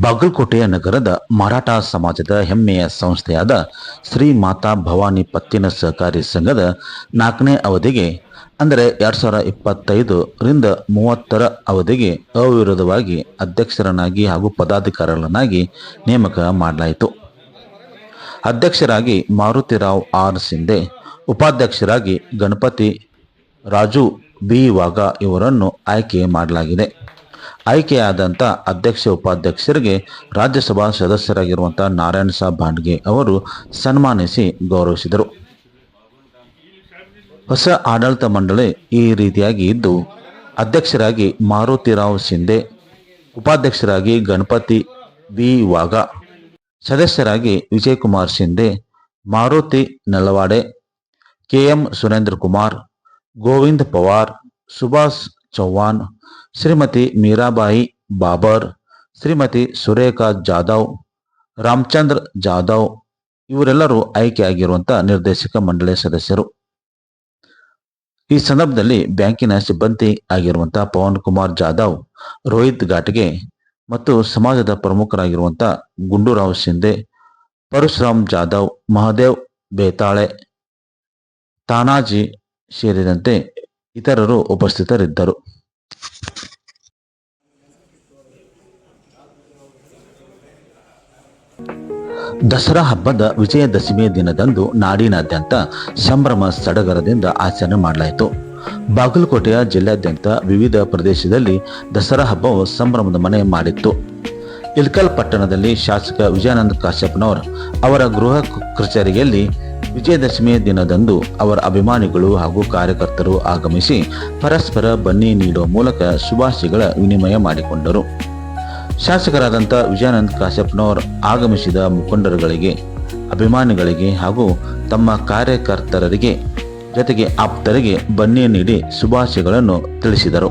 ಬಾಗಲಕೋಟೆಯ ನಗರದ ಮರಾಠ ಸಮಾಜದ ಹೆಮ್ಮೆಯ ಸಂಸ್ಥೆಯಾದ ಶ್ರೀ ಮಾತಾ ಭವಾನಿ ಪತ್ತಿನ ಸಹಕಾರಿ ಸಂಘದ ನಾಲ್ಕನೇ ಅವಧಿಗೆ, ಅಂದರೆ ಎರಡು ಸಾವಿರ ಇಪ್ಪತ್ತೈದರಿಂದ ಮೂವತ್ತರ ಅವಧಿಗೆ ಅವಿರೋಧವಾಗಿ ಅಧ್ಯಕ್ಷರನ್ನಾಗಿ ಹಾಗೂ ಪದಾಧಿಕಾರಿಗಳನ್ನಾಗಿ ನೇಮಕ ಮಾಡಲಾಯಿತು. ಅಧ್ಯಕ್ಷರಾಗಿ ಮಾರುತಿರಾವ್ ಆರ್ ಸಿಂಧೆ, ಉಪಾಧ್ಯಕ್ಷರಾಗಿ ಗಣಪತಿ ರಾಜು ಬಿ ವಾಗ ಇವರನ್ನು ಆಯ್ಕೆ ಮಾಡಲಾಗಿದೆ. ಆಯ್ಕೆಯಾದಂಥ ಅಧ್ಯಕ್ಷ ಉಪಾಧ್ಯಕ್ಷರಿಗೆ ರಾಜ್ಯಸಭಾ ಸದಸ್ಯರಾಗಿರುವಂಥ ನಾರಾಯಣ ಸಾಬ್ ಭಾಂಡ್ಗೆ ಅವರು ಸನ್ಮಾನಿಸಿ ಗೌರವಿಸಿದರು. ಹೊಸ ಆಡಳಿತ ಮಂಡಳಿ ಈ ರೀತಿಯಾಗಿ ಇದ್ದು, ಅಧ್ಯಕ್ಷರಾಗಿ ಮಾರುತಿರಾವ್ ಶಿಂದೆ ಉಪಾಧ್ಯಕ್ಷರಾಗಿ ಗಣಪತಿ ವಿ. ವಾಗ ಸದಸ್ಯರಾಗಿ ವಿಜಯಕುಮಾರ್ ಶಿಂದೆ ಮಾರುತಿ ನಲವಾಡೆ ಕೆಎಂ ಸುರೇಂದ್ರ ಕುಮಾರ್, ಗೋವಿಂದ್ ಪವಾರ್, ಸುಭಾಷ್ ಚೌಹಾಣ್, ಶ್ರೀಮತಿ ಮೀರಾಬಾಯಿ ಬಾಬರ್, ಶ್ರೀಮತಿ ಸುರೇಖಾ ಜಾಧವ್, ರಾಮಚಂದ್ರ ಜಾಧವ್ ಇವರೆಲ್ಲರೂ ಆಯ್ಕೆಯಾಗಿರುವಂತಹ ನಿರ್ದೇಶಕ ಮಂಡಳಿಯ ಸದಸ್ಯರು. ಈ ಸಂದರ್ಭದಲ್ಲಿ ಬ್ಯಾಂಕಿನ ಸಿಬ್ಬಂದಿ ಆಗಿರುವಂಥ ಪವನ್ ಕುಮಾರ್ ಜಾಧವ್, ರೋಹಿತ್ ಘಾಟ್ಗೆ ಮತ್ತು ಸಮಾಜದ ಪ್ರಮುಖರಾಗಿರುವಂಥ ಗುಂಡೂರಾವ್ ಶಿಂದೆ ಪರಶುರಾಮ್ ಜಾಧವ್, ಮಹಾದೇವ್ ಬೇತಾಳೆ, ತಾನಾಜಿ ಸೇರಿದಂತೆ ಇತರರು ಉಪಸ್ಥಿತರಿದ್ದರು. ದಸರಾ ಹಬ್ಬದ ವಿಜಯದಶಮಿಯ ದಿನದಂದು ನಾಡಿನಾದ್ಯಂತ ಸಂಭ್ರಮ ಸಡಗರದಿಂದ ಆಚರಣೆ ಮಾಡಲಾಯಿತು. ಬಾಗಲಕೋಟೆಯ ಜಿಲ್ಲಾದ್ಯಂತ ವಿವಿಧ ಪ್ರದೇಶದಲ್ಲಿ ದಸರಾ ಹಬ್ಬವು ಸಂಭ್ರಮದ ಮನೆ ಮಾಡಿತ್ತು. ಇಲ್ಕಲ್ ಪಟ್ಟಣದಲ್ಲಿ ಶಾಸಕ ವಿಜಯಾನಂದ ಕಾಶ್ಯಪ್ನವರ್ ಅವರ ಗೃಹ ಕಚೇರಿಯಲ್ಲಿ ವಿಜಯದಶಮಿ ದಿನದಂದು ಅವರ ಅಭಿಮಾನಿಗಳು ಹಾಗೂ ಕಾರ್ಯಕರ್ತರು ಆಗಮಿಸಿ ಪರಸ್ಪರ ಬನ್ನಿ ನೀಡುವ ಮೂಲಕ ಶುಭಾಶಯಗಳ ವಿನಿಮಯ ಮಾಡಿಕೊಂಡರು. ಶಾಸಕರಾದಂಥ ವಿಜಯಾನಂದ್ ಕಾಶ್ಯಪ್ನವರ್ ಆಗಮಿಸಿದ ಮುಖಂಡರುಗಳಿಗೆ, ಅಭಿಮಾನಿಗಳಿಗೆ ಹಾಗೂ ತಮ್ಮ ಕಾರ್ಯಕರ್ತರಿಗೆ ಜೊತೆಗೆ ಆಪ್ತರಿಗೆ ಬನ್ನಿ ನೀಡಿ ಶುಭಾಶಯಗಳನ್ನು ತಿಳಿಸಿದರು.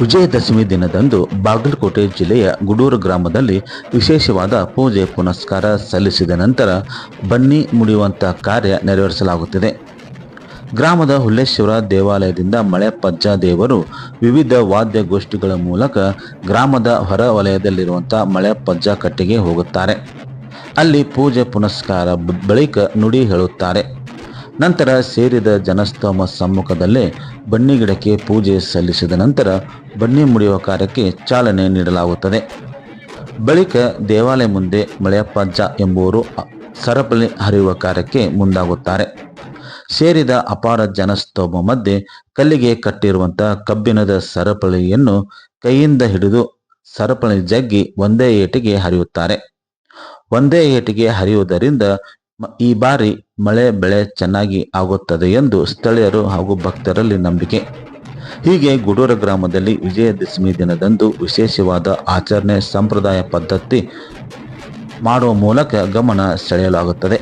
ವಿಜಯದಶಮಿ ದಿನದಂದು ಬಾಗಲಕೋಟೆ ಜಿಲ್ಲೆಯ ಗುಡೂರು ಗ್ರಾಮದಲ್ಲಿ ವಿಶೇಷವಾದ ಪೂಜೆ ಪುನಸ್ಕಾರ ಸಲ್ಲಿಸಿದ ನಂತರ ಬನ್ನಿ ಮುಡಿಯುವಂಥ ಕಾರ್ಯ ನೆರವೇರಿಸಲಾಗುತ್ತಿದೆ. ಗ್ರಾಮದ ಹುಲ್ಲೇಶ್ವರ ದೇವಾಲಯದಿಂದ ಮಳೆ ಪಜ್ಜ ದೇವರು ವಿವಿಧ ವಾದ್ಯಗೋಷ್ಠಿಗಳ ಮೂಲಕ ಗ್ರಾಮದ ಹೊರ ವಲಯದಲ್ಲಿರುವಂಥ ಮಳೆಪಜ್ಜ ಕಟ್ಟೆಗೆ ಹೋಗುತ್ತಾರೆ. ಅಲ್ಲಿ ಪೂಜೆ ಪುನಸ್ಕಾರ ಬಳಿಕ ನುಡಿ ಹೇಳುತ್ತಾರೆ. ನಂತರ ಸೇರಿದ ಜನಸ್ತೋಮ ಸಮ್ಮುಖದಲ್ಲೇ ಬನ್ನಿ ಗಿಡಕ್ಕೆ ಪೂಜೆ ಸಲ್ಲಿಸಿದ ನಂತರ ಬನ್ನಿ ಮುಡಿಯುವ ಕಾರ್ಯಕ್ಕೆ ಚಾಲನೆ ನೀಡಲಾಗುತ್ತದೆ. ಬಳಿಕ ದೇವಾಲಯ ಮುಂದೆ ಮಳೆಯಪ್ಪಜ್ಜ ಎಂಬುವರು ಸರಪಳಿ ಹರಿಯುವ ಕಾರ್ಯಕ್ಕೆ ಮುಂದಾಗುತ್ತಾರೆ. ಸೇರಿದ ಅಪಾರ ಜನಸ್ತೋಮ ಮಧ್ಯೆ ಕಲ್ಲಿಗೆ ಕಟ್ಟಿರುವಂತಹ ಕಬ್ಬಿಣದ ಸರಪಳಿಯನ್ನು ಕೈಯಿಂದ ಹಿಡಿದು ಸರಪಳಿ ಜಗ್ಗಿ ಒಂದೇ ಏಟಿಗೆ ಹರಿಯುತ್ತಾರೆ. ಒಂದೇ ಏಟಿಗೆ ಹರಿಯುವುದರಿಂದ ಈ ಬಾರಿ ಮಳೆ ಬೆಳೆ ಚೆನ್ನಾಗಿ ಆಗುತ್ತದೆ ಎಂದು ಸ್ಥಳೀಯರು ಹಾಗೂ ಭಕ್ತರಲ್ಲಿ ನಂಬಿಕೆ. ಹೀಗೆ ಗುಡೂರ ಗ್ರಾಮದಲ್ಲಿ ವಿಜಯದಶಮಿ ದಿನದಂದು ವಿಶೇಷವಾದ ಆಚರಣೆ ಸಂಪ್ರದಾಯ ಪದ್ಧತಿ ಮಾಡುವ ಮೂಲಕ ಗಮನ ಸೆಳೆಯಲಾಗುತ್ತದೆ.